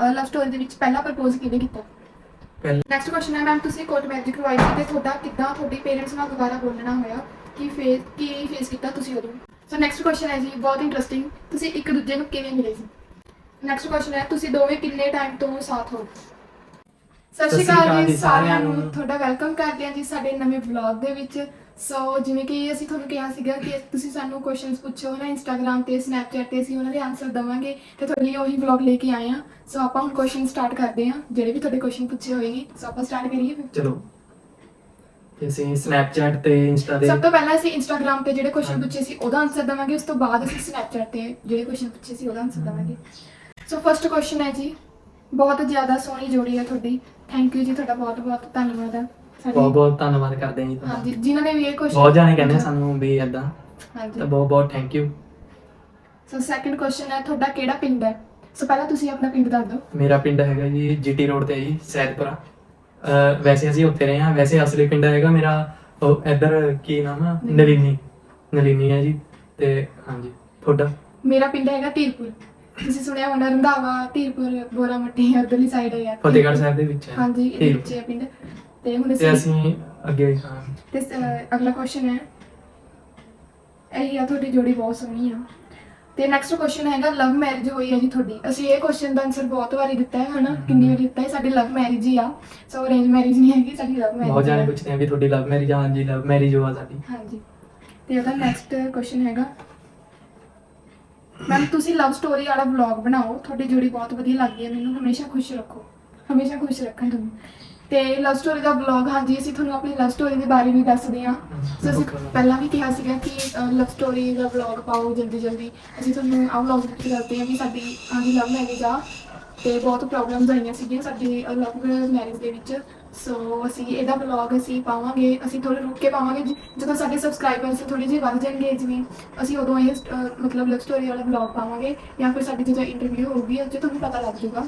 ਲਵ story ਦੇ ਵਿੱਚ ਪਹਿਲਾ ਪ੍ਰਪੋਜ਼ ਕਿਹਨੇ ਕੀਤਾ? ਪਹਿਲਾਂ ਨੈਕਸਟ ਕੁਐਸਚਨ ਹੈ ਮੈਮ ਤੁਸੀਂ ਕੋਰਟ ਮੈਰਿਜ ਕਰਵਾਈ ਸੀ ਤੇ ਤੁਹਾਡਾ ਕਿੱਦਾਂ ਤੁਹਾਡੀ ਪੇਰੈਂਟਸ ਨਾਲ ਦੁਬਾਰਾ ਬੋਲਣਾ ਹੋਇਆ? ਕੀ ਫੇਸ ਕੀ ਫੇਸ ਕੀਤਾ ਤੁਸੀਂ ਉਦੋਂ? ਸੋ ਨੈਕਸਟ ਕੁਐਸਚਨ ਹੈ ਜੀ ਬਹੁਤ ਇੰਟਰਸਟਿੰਗ ਤੁਸੀਂ ਇੱਕ ਦੂਜੇ ਨੂੰ ਕਿਵੇਂ ਮਿਲੇ ਸੀ? ਨੈਕਸਟ ਕੁਐਸਚਨ ਹੈ ਤੁਸੀਂ ਦੋਵੇਂ ਕਿੰਨੇ ਟਾਈਮ ਤੋਂ ਸਾਥ ਹੋ? ਸਤਿ ਸ਼੍ਰੀ ਅਕਾਲ ਜੀ ਸਾਰਿਆਂ ਨੂੰ ਤੁਹਾਡਾ ਵੈਲਕਮ ਕਰਦੇ ਹਾਂ ਜੀ ਸਾਡੇ ਨਵੇਂ ਵਲੌਗ ਦੇ ਵਿੱਚ। ਸੋ ਜਿਵੇਂ ਕਿ ਅਸੀਂ ਤੁਹਾਨੂੰ ਕਿਹਾ ਸੀਗਾ ਕਿ ਤੁਸੀਂ ਸਾਨੂੰ ਕੁਐਸਚਨਸ ਪੁੱਛੋ ਨਾ ਇੰਸਟਾਗ੍ਰam ਤੇ ਸਨੈਪਚੈਟ ਤੇ ਅਸੀਂ ਉਹਨਾਂ ਦੇ ਆਨਸਰ ਦਵਾਂਗੇ ਤੇ ਤੁਹਾਡੇ ਲਈ ਉਹੀ ਵਲੌਗ ਲੈ ਕੇ ਆਏ ਹਾਂ। ਸੋ ਆਪਾਂ ਹੁਣ ਕੁਐਸਚਨ ਸਟਾਰਟ ਕਰਦੇ ਹਾਂ ਜਿਹੜੇ ਵੀ ਤੁਹਾਡੇ ਕੁਐਸਚਨ ਪੁੱਛੇ ਹੋਏਗੇ ਸੋ ਆਪਾਂ ਸਟਾਰਟ ਕਰੀਏ ਫਿਰ। ਚਲੋ। ਤੇ ਅਸੀਂ ਸਨੈਪਚੈਟ ਤੇ ਇੰਸਟਾ ਦੇ। ਸਭ ਤੋਂ ਪਹਿਲਾਂ ਅਸੀਂ ਇੰਸਟਾਗ੍ਰam ਤੇ ਜਿਹੜੇ ਕੁਐਸਚਨ ਪੁੱਛੇ ਸੀ ਉਹਦਾ ਆਨਸਰ ਦਵਾਂਗੇ। ਉਸ ਤੋਂ ਬਾਅਦ ਅਸੀਂ ਸਨੈਪਚੈਟ ਤੇ ਜਿਹੜੇ ਕੁਐਸਚਨ ਪੁੱਛੇ ਸੀ ਉਹਦਾ ਆਨਸਰ ਦਵਾਂਗੇ। ਸੋ ਫਰਸਟ ਕੁਐਸਚਨ ਹੈ ਜੀ। ਬਹੁਤ ਜ਼ਿਆਦਾ ਸੋਹਣੀ ਜੋੜੀ ਹੈ ਤੁਹਾਡੀ। ਥੈਂਕ ਯੂ ਜੀ ਤੁਹਾਡਾ ਬਹੁਤ ਬਹੁਤ ਧੰਨਵਾਦ। ਹੈ ਬਹੁਤ ਬਹੁਤ ਧੰਨਵਾਦ ਕਰਦੇ ਹਾਂ ਜੀ ਤੁਹਾਡਾ। ਹਾਂਜੀ ਜਿਨ੍ਹਾਂ ਨੇ ਵੀ ਇਹ ਕੁਐਸਚਨ ਬਹੁਤ ਜਾਣੇ ਕਹਿੰਦੇ ਆ ਸਾਨੂੰ ਵੀ ਏਦਾਂ। ਹਾਂਜੀ। ਤਾਂ ਬਹੁਤ ਬਹੁਤ thank you so second question ਹੈ ਤੁਹਾਡਾ ਕਿਹੜਾ ਪਿੰਡ ਹੈ? ਸੋ ਪਹਿਲਾਂ ਤੁਸੀਂ ਆਪਣਾ ਪਿੰਡ ਦੱਸ ਦਿਓ। ਮੇਰਾ ਪਿੰਡ ਹੈਗਾ ਜੀ ਜੀਟੀ ਰੋਡ ਤੇ ਹੈ ਜੀ ਸੈਦਪੁਰਾ। ਅਹ ਵੈਸੇ ਅਸੀਂ ਉੱਥੇ ਰਹੇ ਹਾਂ ਵੈਸੇ ਅਸਲੀ ਪਿੰਡ ਹੈਗਾ ਮੇਰਾ ਉਹ ਇੱਧਰ ਕੀ ਨਾਮ ਆ? ਨਲੀਨੀ। ਨਲੀਨੀ। ਹੈ ਜੀ। ਤੇ ਹਾਂਜੀ ਤੁਹਾਡਾ? ਮੇਰਾ ਪਿੰਡ ਹੈਗਾ ਧੀਰਪੁਰ ਤੁਸੀਂ ਸੁਣਿਆ ਹੋਣਾ ਰੰਧਾਵਾ ਧੀਰਪੁਰ ਬੋਰਾ ਮੱਟੀ ਉਧਰਲੀ ਸਾਈਡ ਹੈ ਯਾਰ। ਫਤਿਹਗੜ੍ਹ ਸਾਹਿਬ ਦੇ ਵਿੱਚ ਹੈ। ਹਾਂਜੀ ਇਹਦੇ। ਵਿੱਚ ਹੈ ਪਿੰਡ। ਤੇ ਹੁਣ ਤੇ ਅਸੀਂ ਅਸੀਂ ਅੱਗੇ ਹਾਂ। ਤੇ ਅਹ, ਅਗਲਾ ਕੁਐਸਚਨ ਹੈ। ਇਹ ਆ ਤੁਹਾਡੀ ਜੋੜੀ ਬਹੁਤ ਸੋਹਣੀ ਆ। ਤੇ ਨੈਕਸਟ ਕੁਐਸਚਨ ਹੈਗਾ ਲਵ ਮੈਰਿਜ ਹੋਈ ਹੈ ਜੀ ਤੁਹਾਡੀ। ਅਸੀਂ ਇਹ ਕੁਐਸਚਨ ਦਾ ਆਨਸਰ ਬਹੁਤ ਵਾਰੀ ਦਿੱਤਾ ਹੈ ਹਨਾ? ਕਿੰਨੀ ਵਾਰੀ ਦਿੱਤਾ ਹੈ? ਸਾਡੀ ਲਵ ਮੈਰਿਜ ਹੀ ਆ। ਸੋ ਅਰੇਂਜ ਮੈਰਿਜ ਨਹੀਂ ਹੈਗੀ ਸਾਡੀ ਲਵ ਮੈਰਿਜ ਬਹੁਤ ਜਾਣੇ ਪੁੱਛਦੇ ਆ ਵੀ ਤੁਹਾਡੀ ਲਵ ਮੈਰਿਜ ਆ ਹਾਂਜੀ ਲਵ ਮੈਰਿਜ ਹੋਆ ਸਾਡੀ। ਹਾਂਜੀ। ਤੇ ਉਹਦਾ ਨੈਕਸਟ ਕੁਐਸਚਨ ਹੈਗਾ। ਮੈਮ ਤੁਸੀਂ ਲਵ ਸਟੋਰੀ ਵਾਲਾ ਵਲੌਗ ਬਣਾਓ। ਤੁਹਾਡੀ ਜੋੜੀ ਬਹੁਤ ਵਧੀਆ ਲੱਗਦੀ ਹੈ। ਮੈਨੂੰ ਹਮੇਸ਼ਾ ਖੁਸ਼ ਰੱਖੋ। ਹਮੇਸ਼ਾ ਖੁਸ਼ ਰੱਖਣ ਤੁਹਾਨੂੰ ਤੇ ਲਵ ਸਟੋਰੀ ਦਾ ਵਲੌਗ ਹਾਂਜੀ ਅਸੀਂ ਤੁਹਾਨੂੰ ਆਪਣੀ ਲਵ ਸਟੋਰੀ ਦੇ ਬਾਰੇ ਵੀ ਦੱਸਦੇ ਹਾਂ। ਸੋ ਅਸੀਂ ਪਹਿਲਾਂ ਵੀ ਕਿਹਾ ਸੀਗਾ ਕਿ ਲਵ ਸਟੋਰੀ ਦਾ ਵਲੌਗ ਪਾਓ ਜਲਦੀ ਜਲਦੀ। ਅਸੀਂ ਤੁਹਾਨੂੰ ਆਹ ਵਲੌਗ ਵਿੱਚ ਦੱਸਦੇ ਹਾਂ ਵੀ ਸਾਡੀ ਹਾਂਜੀ ਲਵ ਮੈਰਿਜ ਆ ਤੇ ਬਹੁਤ ਪ੍ਰੋਬਲਮਸ ਆਈਆਂ ਸੀਗੀਆਂ ਸਾਡੀ ਲਵ ਮੈਰਿਜ ਦੇ ਵਿੱਚ। ਸੋ ਅਸੀਂ ਇਹਦਾ ਵਲੌਗ ਅਸੀਂ ਪਾਵਾਂਗੇ ਅਸੀਂ ਥੋੜੇ ਰੁਕ ਕੇ ਪਾਵਾਂਗੇ। ਜਦੋਂ ਸਾਡੇ ਸਬਸਕ੍ਰਾਈਬਰਸ ਥੋੜੇ ਜਿਹੇ ਵੱਧ ਜਾਣਗੇ ਜਿਵੇਂ ਅਸੀਂ ਉਦੋਂ ਇਹ ਮਤਲਬ ਲਵ ਸਟੋਰੀ ਵਾਲਾ ਵਲੌਗ ਪਾਵਾਂਗੇ ਜਾਂ ਫਿਰ ਸਾਡੀ ਜਦੋਂ ਇੰਟਰਵਿਊ ਹੋਊਗੀ 'ਚ ਤੁਹਾਨੂੰ ਪਤਾ ਲੱਗ ਜਾਊਗਾ।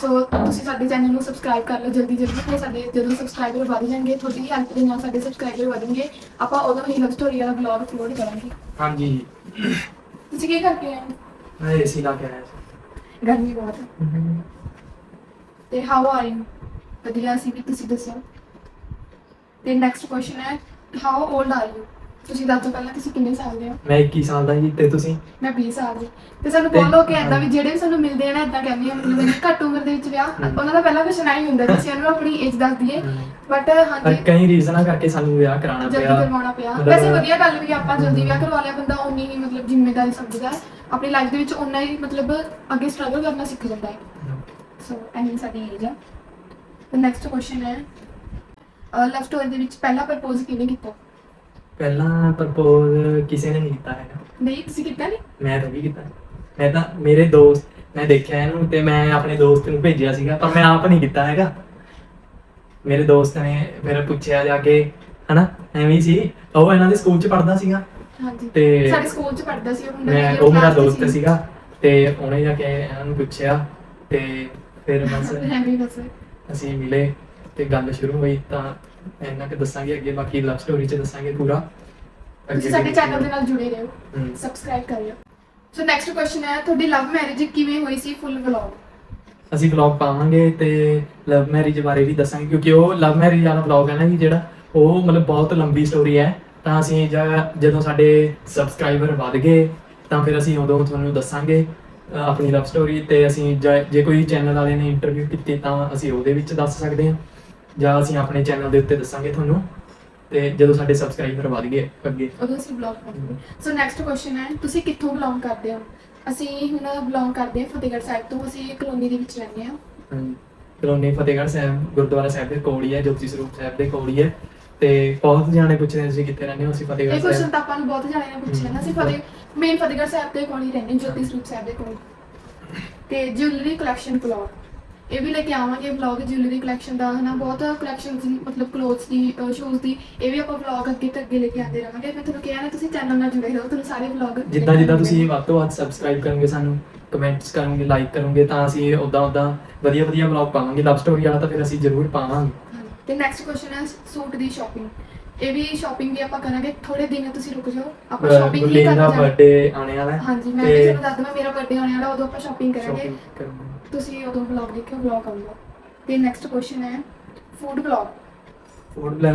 ਸੋ ਤੁਸੀਂ ਸਾਡੇ ਚੈਨਲ ਨੂੰ ਸਬਸਕ੍ਰਾਈਬ ਕਰ ਲਓ ਜਲਦੀ ਜਲਦੀ ਤੇ ਸਾਡੇ ਜਦੋਂ ਸਬਸਕ੍ਰਾਈਬਰ ਵਧ ਜਾਣਗੇ ਤੁਹਾਡੀ ਹੈਲਪ ਦੇ ਨਾਲ ਸਾਡੇ ਸਬਸਕ੍ਰਾਈਬਰ ਵਧਣਗੇ ਆਪਾਂ ਉਦੋਂ ਹੀ ਲਵ ਸਟੋਰੀ ਵਾਲਾ ਵਲੌਗ ਅਪਲੋਡ ਕਰਾਂਗੇ। ਹਾਂਜੀ। ਤੁਸੀਂ ਕੀ ਕਰਕੇ ਆਏ? ਮੈਂ ਏਸੀ ਲਾ ਕੇ ਆਇਆ ਸੀ। ਗਰਮੀ ਬਹੁਤ ਹੈ। ਤੇ ਹਾਊ ਆਰ ਯੂ ਵਧੀਆ ਸੀ ਵੀ ਤੁਸੀਂ ਦੱਸੋ। ਤੇ ਨੈਕਸਟ ਕੁਐਸਚਨ ਹੈ ਹਾਊ 올ਡ ਆਰ ਯੂ ਤੁਸੀਂ ਦੱਸੋ ਪਹਿਲਾਂ ਤੁਸੀਂ ਕਿੰਨੇ ਸਾਲ ਦੇ ਹੋ? ਮੈਂ 21 ਸਾਲ ਦਾ ਜੀ ਤੇ ਤੁਸੀਂ? ਮੈਂ 20 ਸਾਲ ਦੀ। ਤੇ ਸਾਨੂੰ ਬਹੁਤ ਲੋਕ ਕਹਿੰਦਾ ਵੀ ਜਿਹੜੇ ਵੀ ਸਾਨੂੰ ਮਿਲਦੇ ਆ ਨਾ ਇਦਾਂ ਕਹਿੰਦੇ ਆ ਮਤਲਬ ਇੰਨੀ ਘੱਟ ਉਮਰ ਦੇ ਵਿੱਚ ਵਿਆਹ। ਉਹਨਾਂ ਦਾ ਪਹਿਲਾ ਕੁਐਸਚਨ ਆਈ ਹੁੰਦਾ ਕਿ ਅਸੀਂ ਉਹਨੂੰ ਆਪਣੀ ਏਜ ਦੱਸ ਦਈਏ। ਬਟ ਪਰ ਹਾਂਜੀ। ਕਈ ਰੀਜ਼ਨਾਂ ਕਰਕੇ ਸਾਨੂੰ ਵਿਆਹ ਕਰਾਉਣਾ ਜਲਦੀ ਪਿਆ। ਕਰਵਾਉਣਾ ਪਿਆ। ਮਤਲਬ- ਵੈਸੇ ਵਧੀਆ ਗੱਲ ਵੀ ਆ, ਆਪਾਂ ਜਲਦੀ ਵਿਆਹ ਕਰਵਾ ਲਿਆ ਬੰਦਾ ਉਨੀ ਹੀ ਮਤਲਬ ਜ਼ਿੰਮੇਵਾਰੀ ਸਮਝਦਾ ਹੈ। ਆਪਣੀ ਲਾਈਫ ਦੇ ਵਿੱਚ ਉਨਾ ਹੀ ਮਤਲਬ ਅੱਗੇ ਸਟਰਗਲ ਕਰਨਾ ਸਿੱਖ ਜਾਂਦਾ ਹੈ। ਸੋ ਐਨੀ ਸਾਡੀ ਏਜ ਆ। ਤੇ ਨੈਕਸਟ ਕੁਐਸਚਨ ਹੈ ਲਵ ਸਟੋਰੀ ਦੇ ਵਿੱਚ ਪਹਿਲਾ ਪ੍ਰਪੋਜ਼ ਕਿਹਨੇ ਕੀਤਾ? ਪਹਿਲਾਂ ਪ੍ਰਪੋਜ਼ ਕਿਸੇ ਨੇ ਨਹੀਂ ਕੀਤਾ ਹੈਗਾ। ਨਹੀਂ ਤੁਸੀਂ ਕੀਤਾ ਨਹੀਂ ਮੈਂ ਤਾਂ ਵੀ ਕੀਤਾ। ਮੈਂ ਤਾਂ ਮੇਰੇ ਦੋਸਤ ਮੈਂ ਦੇਖਿਆ ਇਹਨੂੰ ਤੇ ਮੈਂ ਆਪਣੇ ਦੋਸਤ ਨੂੰ ਭੇਜਿਆ ਸੀਗਾ ਪਰ ਮੈਂ ਆਪ ਨਹੀਂ ਕੀਤਾ ਹੈਗਾ। ਮੇਰੇ ਦੋਸਤ ਨੇ ਫਿਰ ਪੁੱਛਿਆ ਜਾ ਕੇ ਹਨਾ ਐਵੇਂ ਹੀ ਸੀ। ਉਹ ਇਹਨਾਂ ਦੇ ਸਕੂਲ 'ਚ ਪੜ੍ਹਦਾ ਸੀਗਾ। ਹਾਂਜੀ। ਤੇ ਸਾਡੇ ਸਕੂਲ ਚ ਪੜ੍ਹਦਾ ਸੀ ਉਹ ਮੁੰਡਾ ਮੈਂ ਉਹ ਮੇਰਾ ਦੋਸਤ ਸੀਗਾ ਤੇ ਉਹਨੇ ਜਾ ਕੇ ਇਹਨਾਂ ਨੂੰ ਪੁੱਛਿਆ ਤੇ ਫਿਰ ਬਸ ਐਵੇਂ ਬਸ। ਅਸੀਂ ਮਿਲੇ ਤੇ ਗੱਲ ਸ਼ੁਰੂ ਹੋਈ ਤਾਂ ਇੰਨਾ ਕਿ ਦੱਸਾਂਗੇ ਅੱਗੇ ਬਾਕੀ ਲਵ ਸਟੋਰੀ 'ਚ ਦੱਸਾਂਗੇ ਪੂਰਾ। ਤੁਸੀਂ ਸਾਡੇ ਚੈਨਲ ਦੇ ਨਾਲ ਜੁੜੇ ਰਹੋ। ਹਮ। ਸਬਸਕ੍ਰਾਈਬ ਕਰਿਓ। ਸੋ ਨੈਕਸਟ ਕੁਐਸਚਨ ਹੈ ਤੁਹਾਡੀ ਲਵ ਮੈਰਿਜ ਕਿਵੇਂ ਹੋਈ ਸੀ ਫੁੱਲ ਵਲੌਗ ਅਸੀਂ ਵਲੌਗ ਪਾਵਾਂਗੇ ਤੇ ਲਵ ਮੈਰਿਜ ਬਾਰੇ ਵੀ ਦੱਸਾਂਗੇ ਕਿਉਂਕਿ ਉਹ ਲਵ ਮੈਰਿਜ ਵਾਲਾ ਵਲੌਗ ਹੈ ਨਾ ਜੀ ਜਿਹੜਾ ਉਹ ਮਤਲਬ ਬਹੁਤ ਲੰਬੀ ਸਟੋਰੀ ਹੈ। ਤਾਂ ਅਸੀਂ ਜ- ਜਦੋਂ ਸਾਡੇ ਸਬਸਕ੍ਰਾਈਬਰ ਵਧ ਗਏ ਤਾਂ ਫਿਰ ਅਸੀਂ ਉਦੋਂ ਤੁਹਾਨੂੰ ਦੱਸਾਂਗੇ ਅ, ਆਪਣੀ ਲਵ ਸਟੋਰੀ ਤੇ ਅਸੀਂ ਜ- ਜੇ ਕੋਈ ਚੈਨਲ ਵਾਲੇ ਨੇ ਇੰਟਰਵਿਊ ਕੀਤੀ ਤਾਂ ਅਸੀਂ ਉਹਦੇ ਵਿੱਚ ਦੱਸ ਸਕਦੇ ਹਾਂ। ਜਾਂ ਅਸੀਂ ਆਪਣੇ ਚੈਨਲ ਦੇ ਉੱਤੇ ਦੱਸਾਂਗੇ ਤੁਹਾਨੂੰ ਤੇ ਜਦੋਂ ਸਾਡੇ ਸਬਸਕ੍ਰਾਈਬਰ ਵਧ ਗਏ ਅੱਗੇ। ਉਦੋਂ ਅਸੀਂ ਵਲੌਗ ਕਰਾਂਗੇ ਸੋ ਨੈਕਸਟ ਕੁਐਸਚਨ ਹੈ ਤੁਸੀਂ ਕਿੱਥੋਂ ਬਿਲੋਂਗ ਕਰਦੇ ਹੋ? ਅਸੀਂ ਹੁਣ ਬਿਲੋਂਗ ਕਰਦੇ ਹਾਂ ਫਤਿਹਗੜ੍ਹ ਸਾਹਿਬ ਤੋਂ ਅਸੀਂ ਕਲੋਨੀ ਦੇ ਵਿੱਚ ਰਹਿੰਦੇ ਹਾਂ। ਹਾਂਜੀ। ਕਲੋਨੀ ਫਤਿਹਗੜ੍ਹ ਸਾਹਿਬ ਗੁਰਦੁਆਰਾ ਸਾਹਿਬ ਦੇ ਕੋਲ ਹੀ ਹੈ ਜੋਤੀ ਸਰੂਪ ਸਾਹਿਬ ਦੇ ਕੋਲ ਹੀ ਹੈ। ਤੇ ਬਹੁਤ ਜਾਣੇ ਪੁੱਛਦੇ ਨੇ ਤੁਸੀਂ ਕਿੱਥੇ ਰਹਿੰਦੇ ਹੋ ਅਸੀਂ ਇਹ ਫਤਿਹਗੜ੍ਹ ਕੁਐਸਚਨ ਸਾਹਿਬ। ਤਾਂ ਆਪਾਂ ਨੂੰ ਬਹੁਤ ਜਾਣਿਆਂ ਨੇ ਪੁੱਛਿਆ ਨਾ ਅਸੀਂ ਫਤਿਹ ਮੇਨ ਫਤਿਹਗੜ੍ਹ ਸਾਹਿਬ ਦੇ ਕੋਲ ਹੀ ਰਹਿੰਦੇ ਹਾਂ, ਜੋਤੀ ਸਰੂਪ ਸਾਹਿਬ ਦੇ ਕੋਲ। ਤੇ ਜਿਊਲਰੀ ਕਲੈਕਸ਼ਨ ਵਲੌਗ ਇਹ ਵੀ ਲੈ ਕੇ ਆਵਾਂਗੇ ਵਲੌਗ ਜਿਊਲਰੀ ਕਲੈਕਸ਼ਨ ਦਾ ਹਨਾ? ਬਹੁਤ ਕਲੈਕਸ਼ਨ ਸੀ ਮਤਲਬ ਕਲੋਥਸ ਦੀ ਸ਼ੂਜ਼ ਦੀ ਇਹ ਵੀ ਆਪਾਂ ਵਲੌਗ ਅੱਗੇ ਤੋਂ ਅੱਗੇ ਲੈ ਕੇ ਆਉਂਦੇ ਰਹਾਂਗੇ। ਮੈਂ ਤੁਹਾਨੂੰ ਕਿਹਾ ਨਾ ਤੁਸੀਂ ਚੈਨਲ ਨਾਲ ਜੁੜੇ ਰਹੋ ਤੁਹਾਨੂੰ ਸਾਰੇ ਵਲੌਗ ਜਿੱਦਾਂ ਜਿੱਦਾਂ ਤੁਸੀਂ ਵੱਧ ਤੋਂ ਵੱਧ ਸਬਸਕ੍ਰਾਈਬ ਕਰੋਗੇ ਸਾਨੂੰ ਕਮੈਂਟਸ ਕਰੋਗੇ ਲਾਈਕ ਕਰੋਗੇ ਤਾਂ ਅਸੀਂ ਉਦਾਂ ਉਦਾਂ ਵਧੀਆ ਵਧੀਆ ਵਲੌਗ ਪਾਵਾਂਗੇ। ਲਵ ਸਟੋਰੀ ਵਾਲਾ ਤਾਂ ਫਿਰ ਅਸੀਂ ਜ਼ਰੂਰ ਪਾਵਾਂਗੇ। ਤੇ ਨੈਕਸਟ ਕੁਐਸਚਨ ਹੈ ਸੂਟ ਦੀ ਸ਼ਾਪਿੰਗ ਇਹ ਵੀ ਸ਼ਾਪਿੰਗ ਵੀ ਆਪਾਂ ਕਰਾਂਗੇ। ਥੋੜੇ ਦਿਨ ਤੁਸੀਂ ਰੁਕ ਜਾਓ। ਆਪਾਂ ਸ਼ਾਪਿੰਗ ਦਾ ਜਾਣਾ। ਬਰਥਡੇ ਆਉਣੇ ਵਾਲਾ ਹਾਂਜੀ ਮੈਂ ਵੀ ਤੁਹਾਨੂੰ ਦੱਸ ਦਵਾਂ ਮੇਰਾ ਬਰਥਡੇ ਆਉਣ ਵਾਲਾ ਉਦੋਂ ਆਪਾਂ ਸ਼ਾਪਿੰਗ ਕਰਾਂਗੇ। ਕਰਾਂਗੇ। ਤੁਸੀਂ ਉਦੋਂ ਵਲੌਗ ਦੇਖਿਓ ਵਲੌਗ ਆਊਗਾ ਤੇ ਨੈਕਸਟ ਕੁਐਸਚਨ ਹੈ food vlog food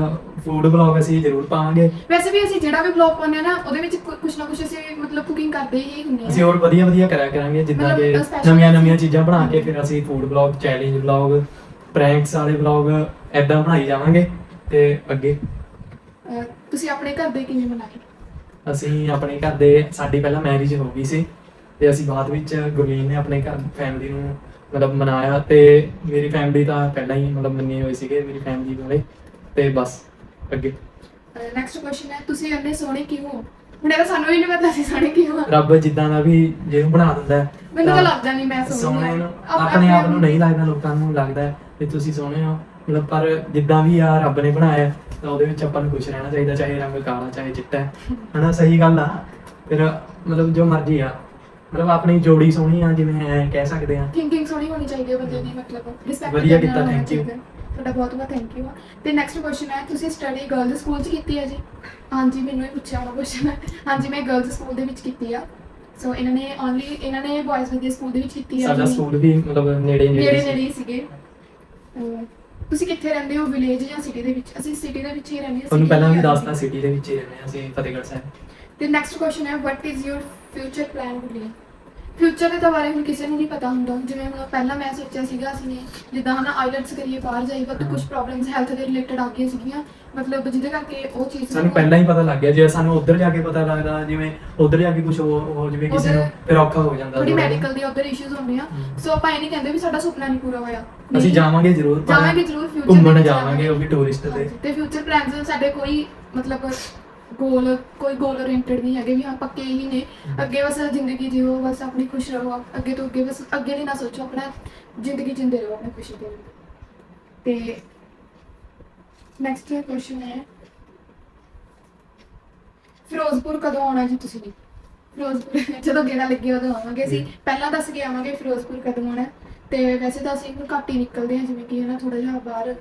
food blog ਅਸੀਂ ਜ਼ਰੂਰ ਪਾਵਾਂਗੇ। ਵੈਸੇ ਵੀ ਅਸੀਂ ਜਿਹੜਾ ਵੀ ਵਲੌਗ ਪਾਉਂਦੇ ਆ ਨਾ ਉਹਦੇ ਵਿੱਚ ਕੁ- ਕੁਛ ਨਾ ਕੁਛ ਅਸੀਂ ਮਤਲਬ ਕੁਕਿੰਗ ਕਰਦੇ ਹੀ ਹੁੰਦੇ ਅਸੀਂ ਆ ਹੋਰ ਵਧੀਆ ਵਧੀਆ ਕਰਿਆ ਕਰਾਂਗੇ ਜਿੱਦਾਂ ਮਤਲਬ ਕਿ special ਨਵੀਆਂ ਨਵੀਆਂ ਚੀਜ਼ਾਂ ਬਣਾ ਕੇ ਫਿਰ ਅਸੀਂ food blog challenge blog pranks ਵਾਲੇ ਬਲੌਗ ਐਦਾਂ ਬਣਾਈ ਜਾਵਾਂਗੇ। ਤੇ ਅੱਗੇ? ਅਹ ਤੁਸੀਂ ਆਪਣੇ ਘਰ ਦੇ ਕਿਵੇਂ ਬਣਾਏ? ਅਸੀਂ ਆਪਣੇ ਘਰ ਦੇ ਸਾਡੀ ਪਹਿਲਾਂ ਮੈਰਿਜ ਹੋ ਗਈ ਸੀ। ਤੇ ਅਸੀਂ ਬਾਅਦ ਵਿੱਚ ਗੁਰਲੀਨ ਨੇ ਆਪਣੇ ਘਰ ਫੈਮਿਲੀ ਨੂੰ ਮਤਲਬ ਮਨਾਇਆ ਤੇ ਮੇਰੀ ਫੈਮਿਲੀ ਤਾਂ ਪਹਿਲਾਂ ਹੀ ਮਤਲਬ ਮੰਨੇ ਹੋਏ ਸੀਗੇ ਮੇਰੀ ਫੈਮਿਲੀ ਵਾਲੇ ਤੇ ਬਸ ਅੱਗੇ। ਨੈਕਸਟ ਕੁਐਸਚਨ ਹੈ ਤੁਸੀਂ ਇੰਨੇ ਸੋਹਣੇ ਕਿਉਂ ਹੋ? ਹੁਣ ਇਹ ਤਾਂ ਸਾਨੂੰ ਵੀ ਨਹੀਂ ਪਤਾ ਸੀ ਸੋਹਣੇ ਕਿਉਂ ਆ ਰੱਬ ਜਿੱਦਾਂ ਦਾ ਵੀ ਜਿਹਨੂੰ ਬਣਾ ਦਿੰਦਾ ਹੈ, ਮੈਨੂੰ ਤਾਂ ਲੱਗਦਾ ਨਹੀਂ ਮੈਂ ਸੋਹਣੀ। ਨੂੰ ਆਪ- ਆਪਣੇ ਆਪ ਨੂੰ ਨਹੀਂ ਲੱਗਦਾ ਲੋਕਾਂ ਨੂੰ ਲੱਗਦਾ ਹੈ ਕਿ ਤੁਸੀਂ ਸੋਹਣੇ ਹੋ। ਮਤਲਬ ਪਰ ਜਿੱਦਾਂ ਵੀ ਆ ਰੱਬ ਨੇ ਬਣਾਇਆ ਤਾਂ ਉਹਦੇ ਵਿੱਚ ਆਪਾਂ ਨੂੰ ਖੁਸ਼ ਰਹਿਣਾ ਚਾਹੀਦਾ ਚਾਹੇ ਰੰਗ ਕਾਲਾ ਚਾਹੇ ਚਿੱਟਾ ਹੈ। ਹਨਾ ਸਹੀ ਗੱਲ ਆ। ਫਿਰ ਮਤਲਬ ਜੋ ਮਰਜ਼ੀ ਆ। ਮਤਲਬ ਆਪਣੀ ਜੋੜੀ ਸੋਹਣੀ ਆ ਜਿਵੇਂ ਐਂ ਕਹਿ ਸਕਦੇ ਆ। ਥਿੰਕਿੰਗ ਸੋਹਣੀ ਹੋਣੀ ਚਾਹੀਦੀ ਹੈ ਬੰਦੇ ਦੀ ਮਤਲਬ ਰਿਸਪੈਕਟ ਵਧੀਆ ਕੀਤਾ, thank you. ਤੁਹਾਡਾ ਬਹੁਤ ਬਹੁਤ ਥੈਂਕ ਯੂ ਤੇ ਨੈਕਸਟ ਕੁਐਸਚਨ ਹੈ ਤੁਸੀਂ ਸਟੱਡੀ ਗਰਲਜ਼ ਸਕੂਲ 'ਚ ਕੀਤੀ ਹੈ ਜੀ? ਹਾਂਜੀ ਮੈਨੂੰ ਹੀ ਪੁੱਛਿਆ ਹੋਣਾ ਕੁਐਸਚਨ ਹਾਂਜੀ ਮੈਂ ਗਰਲਜ਼ ਸਕੂਲ ਦੇ ਵਿੱਚ ਕੀਤੀ ਆ। ਸੋ ਇਹਨਾਂ ਨੇ ਓਨਲੀ ਇਹਨਾਂ ਨੇ ਬॉयਜ਼ ਵਿਦਿਆ ਸਕੂਲ ਦੇ ਵਿੱਚ ਕੀਤੀ ਆ ਸਾਡਾ ਜੀ। ਸਕੂਲ ਵੀ ਮਤਲਬ ਨੇੜੇ ਨੇੜੇ ਨੇੜੇ ਨੇੜੇ ਸੀ ਹੀ ਸੀਗੇ। ਅਹ ਤੁਸੀਂ ਕਿੱਥੇ ਰਹਿੰਦੇ ਹੋ ਵਿਲੇਜ ਜਾਂ ਸਿਟੀ ਦੇ ਵਿੱਚ? ਅਸੀਂ ਸਿਟੀ ਦੇ ਵਿੱਚ ਹੀ ਰਹਿੰਦੇ ਹਾਂ ਤੁਹਾਨੂੰ city ਪਹਿਲਾਂ ਵੀ ਹੀ ਦੱਸਤਾ ਸਿਟੀ ਦੇ ਵਿੱਚ ਹੀ ਰਹਿੰਦੇ ਹਾਂ ਅਸੀਂ ਫਤਿਹਗੜ੍ਹ ਸਾਹਿਬ। ਤੇ ਨੈਕਸਟ ਕੁਐਸਚਨ ਹੈ what is your future plan Gurleen future ਦੇ ਤਾਂ ਬਾਰੇ ਹੁਣ ਕਿਸੇ ਨੂੰ ਨਹੀਂ ਪਤਾ ਹੁੰਦਾ। ਜਿਵੇਂ ਹੁਣ ਪਹਿਲਾਂ ਮੈਂ ਸੋਚਿਆ ਸੀਗਾ ਅਸੀਂ ਨੇ ਜਿੱਦਾਂ ਹਨਾ ਆਈਲੈਟਸ ਕਰੀਏ ਬਾਹਰ ਜਾਈਏ ਬਟ ਕੁਝ ਪ੍ਰੋਬਲਮਸ ਹੈਲਥ ਦੇ ਰਿਲੇਟਡ ਆ ਗਈਆਂ ਸੀਗੀਆਂ। ਮਤਲਬ ਜਿਹਦੇ ਕਰਕੇ ਉਹ ਚੀਜ਼ ਸਾਨੂੰ ਪਹਿਲਾਂ ਹੀ ਪਤਾ ਲੱਗ ਗਿਆ। ਜੇ ਸਾਨੂੰ ਉੱਧਰ ਜਾ ਕੇ ਪਤਾ ਲੱਗਦਾ ਜਿਵੇਂ ਉੱਧਰ ਜਾ ਕੇ ਕੁਝ ਹੋ ਹੋ ਜਿਵੇਂ ਕਿਸੇ ਨੂੰ ਫਿਰ ਔਖਾ ਹੋ ਜਾਂਦਾ। ਥੋੜੀ। ਮੈਡੀਕਲ ਦੀ ਉਧਰ ਇਸ਼ੂਜ਼ ਹੁੰਦੇ ਆ। ਸੋ ਆਪਾਂ ਇਹ ਨਹੀਂ ਕਹਿੰਦੇ ਵੀ ਸਾਡਾ ਸੁਪਨਾ ਨਹੀਂ ਪੂਰਾ ਹੋਇਆ। ਅਸੀਂ। ਜਾਵਾਂਗੇ ਜ਼ਰੂਰ ਜਾਵਾਂਗੇ ਜ਼ਰੂਰ ਫਿਊਚਰ ਘੁੰਮਣ ਜਾਵਾਂਗੇ ਉਹ ਵੀ ਟੂਰਿਸਟ ਤੇ। ਤੇ ਫਿਊਚਰ ਪਲਾਨਸ ਸਾਡੇ ਕੋਈ ਮਤਲਬ ਗੋਲ ਕੋਈ ਗੋਲ ਓਰੀਐਂਟਡ ਨਹੀਂ ਹੈਗੇ ਵੀ ਹਾਂ ਪੱਕੇ ਹੀ ਨੇ। ਅੱਗੇ ਬਸ ਜ਼ਿੰਦਗੀ ਜੀਓ ਬਸ ਆਪਣੀ ਖੁਸ਼ ਰਹੋ। ਅੱਗੇ ਤੋਂ ਅੱਗੇ ਬਸ ਅੱਗੇ ਦੀ ਨਾ ਸੋਚੋ ਆਪਣਾ ਜ਼ਿੰਦਗੀ ਜਿੰਦੇ ਰਹੋ ਆਪਣੀ ਖੁਸ਼ੀ ਦੇ ਵਿੱਚ। ਤੇ ਨੈਕਸਟ ਕੁਐਸਚਨ ਹੈ ਫਿਰੋਜ਼ਪੁਰ ਕਦੋਂ ਆਉਣਾ ਜੀ ਤੁਸੀਂ? ਫਿਰੋਜ਼ਪੁਰ ਜਦੋਂ ਗੇੜਾ ਲੱਗੇ ਉਦੋਂ ਆਵਾਂਗੇ ਅਸੀਂ। ਪਹਿਲਾਂ ਦੱਸ ਕੇ ਆਵਾਂਗੇ ਫਿਰੋਜ਼ਪੁਰ ਕਦੋਂ ਆਉਣਾ। ਤੇ ਵੈਸੇ ਤਾਂ ਅਸੀਂ ਘੱਟ ਹੀ ਨਿਕਲਦੇ ਹਾਂ ਜਿਵੇਂ ਕਿ ਹੈ ਨਾ ਥੋੜਾ ਜਿਹਾ ਬਾਹਰ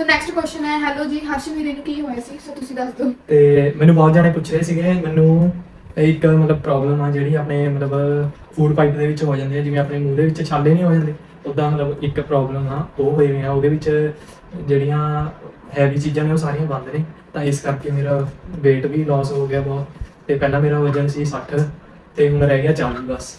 ਸੋ ਨੈਕਸਟ ਕੁਐਸਚਨ ਹੈ ਹੈਲੋ ਜੀ ਹਰਸ਼ ਵੀਰੇ ਨੂੰ ਕੀ ਹੋਇਆ ਸੀ? ਸੋ ਤੁਸੀਂ ਦੱਸ ਦਿਓ। ਤੇ ਮੈਨੂੰ ਬਹੁਤ ਜਾਣੇ ਪੁੱਛ ਰਹੇ ਸੀਗੇ, ਮੈਨੂੰ ਇੱਕ ਮਤਲਬ ਪ੍ਰੋਬਲਮ ਆ ਜਿਹੜੀ ਆਪਣੇ ਮਤਲਬ ਫੂਡ ਪਾਈਪ ਦੇ ਵਿੱਚ ਹੋ ਜਾਂਦੀ ਹੈ, ਜਿਵੇਂ ਆਪਣੇ ਮੂੰਹ ਦੇ ਵਿੱਚ ਛਾਲੇ ਨਹੀਂ ਹੋ ਜਾਂਦੇ ਉਦਾਂ ਮਤਲਬ ਇੱਕ ਪ੍ਰੋਬਲਮ ਆ, ਉਹ ਹੋਈ ਹੋਈ ਆ, ਉਹਦੇ ਵਿੱਚ ਜਿਹੜੀਆਂ ਹੈਵੀ ਚੀਜ਼ਾਂ ਨੇ ਉਹ ਸਾਰੀਆਂ ਬੰਦ ਨੇ, ਤਾਂ ਇਸ ਕਰਕੇ ਮੇਰਾ weight ਵੀ ਲਾਸ ਹੋ ਗਿਆ ਬਹੁਤ, ਤੇ ਪਹਿਲਾਂ ਮੇਰਾ ਵਜ਼ਨ ਸੀ 60 ਤੇ ਹੁਣ ਰਹਿ ਗਿਆ 40 ਬਸ,